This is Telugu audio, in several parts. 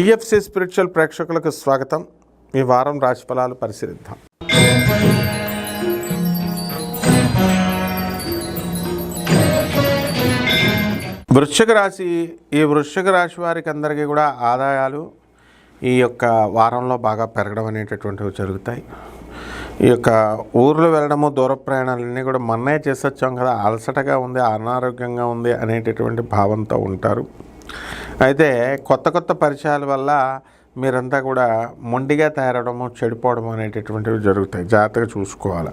టిఎఫ్సి స్పిరిచువల్ ప్రేక్షకులకు స్వాగతం. ఈ వారం రాశిఫలాలు పరిశీలిద్దాం. వృశ్చిక రాశి ఈ వృశ్చిక రాశి వారికి అందరికీ కూడా ఆదాయాలు ఈ యొక్క వారంలో బాగా పెరగడం అనేటటువంటివి జరుగుతాయి. ఈ యొక్క ఊర్లు వెళ్ళడము దూర ప్రయాణాలన్నీ కూడా మొన్నే చేసొచ్చాం కదా అలసటగా ఉంది అనారోగ్యంగా ఉంది అనేటటువంటి భావంతో ఉంటారు. అయితే కొత్త కొత్త పరిచయాల వల్ల మీరంతా కూడా మొండిగా తయారవడము చెడిపోవడం అనేటటువంటివి జరుగుతాయి. జాగ్రత్తగా చూసుకోవాలి.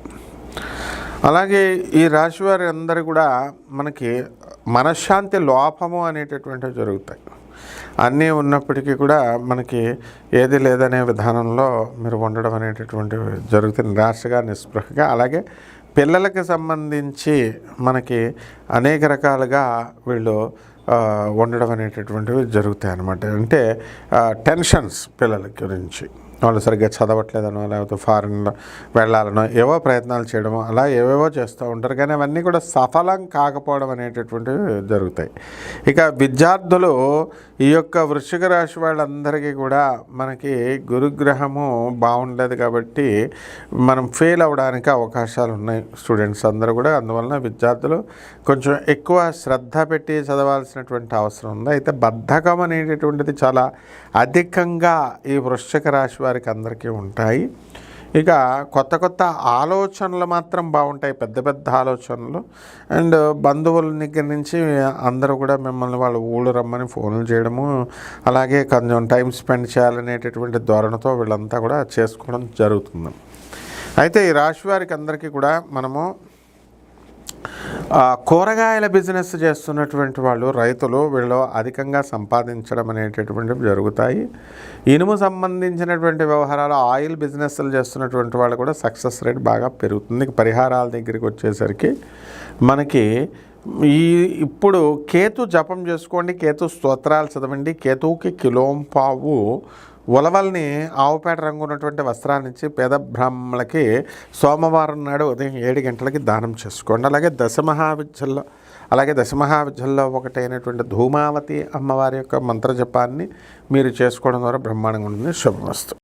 అలాగే ఈ రాశి వారి అందరూ కూడా మనకి మనశ్శాంతి లోపము అనేటటువంటివి జరుగుతాయి. అన్నీ ఉన్నప్పటికీ కూడా మనకి ఏది లేదనే విధానంలో మీరు ఉండడం అనేటటువంటివి జరుగుతుంది నిరాశగా నిస్పృహగా అలాగే పిల్లలకి సంబంధించి మనకి అనేక రకాలుగా వీళ్ళు ఉండడం అనేటటువంటివి జరుగుతాయి అన్నమాట అంటే టెన్షన్స్ పిల్లల గురించి. వాళ్ళు సరిగ్గా చదవట్లేదనో లేకపోతే ఫారెన్లో వెళ్ళాలనో ఏవో ప్రయత్నాలు చేయడమో అలా ఏవేవో చేస్తూ ఉంటారు. కానీ అవన్నీ కూడా సఫలం కాకపోవడం అనేటటువంటివి జరుగుతాయి. ఇక విద్యార్థులు ఈ యొక్క వృశ్చిక రాశి వాళ్ళందరికీ కూడా మనకి గురుగ్రహము బాగుండలేదు కాబట్టి మనం ఫెయిల్ అవ్వడానికి అవకాశాలు ఉన్నాయి స్టూడెంట్స్ అందరూ కూడా. అందువలన విద్యార్థులు కొంచెం ఎక్కువ శ్రద్ధ పెట్టి చదవాల్సినటువంటి అవసరం ఉంది. అయితే బద్ధకం అనేటటువంటిది చాలా అధికంగా ఈ వృశ్చిక రాశి వారికి అందరికీ ఉంటాయి. ఇక కొత్త కొత్త ఆలోచనలు మాత్రం బాగుంటాయి. పెద్ద పెద్ద ఆలోచనలు. అండ్ బంధువుల దగ్గర నుంచి అందరూ కూడా మిమ్మల్ని వాళ్ళు ఊళ్ళు రమ్మని ఫోన్లు చేయడము అలాగే కొంచెం టైం స్పెండ్ చేయాలనేటటువంటి ధోరణితో వీళ్ళంతా కూడా చేసుకోవడం జరుగుతుంది. అయితే ఈ రాశి వారికి అందరికీ కూడా మనము కూరగాయల బిజినెస్ చేస్తున్నటువంటి వాళ్ళు రైతులు వీళ్ళు అధికంగా సంపాదించడం అనేటటువంటివి జరుగుతాయి. ఇనుము సంబంధించినటువంటి వ్యవహారాలు ఆయిల్ బిజినెస్లు చేస్తున్నటువంటి వాళ్ళు కూడా సక్సెస్ రేట్ బాగా పెరుగుతుంది. పరిహారాల దగ్గరికి వచ్చేసరికి మనకి ఈ ఇప్పుడు కేతు జపం చేసుకోండి కేతు స్తోత్రాలు చదవండి కేతువుకి కిలోంపావు ఉలవల్ని ఆవుపేట రంగు ఉన్నటువంటి వస్త్రాన్ని ఇచ్చి పేద బ్రాహ్మణులకి సోమవారం నాడు ఉదయం ఏడు గంటలకి దానం చేసుకోండి. అలాగే దశమహావిద్యల్లో అలాగే దశమహావిద్యల్లో ఒకటైనటువంటి ధూమావతి అమ్మవారి యొక్క మంత్రజపాన్ని మీరు చేసుకోవడం ద్వారా బ్రహ్మాండంగా ఉంటుంది. శుభమస్తు.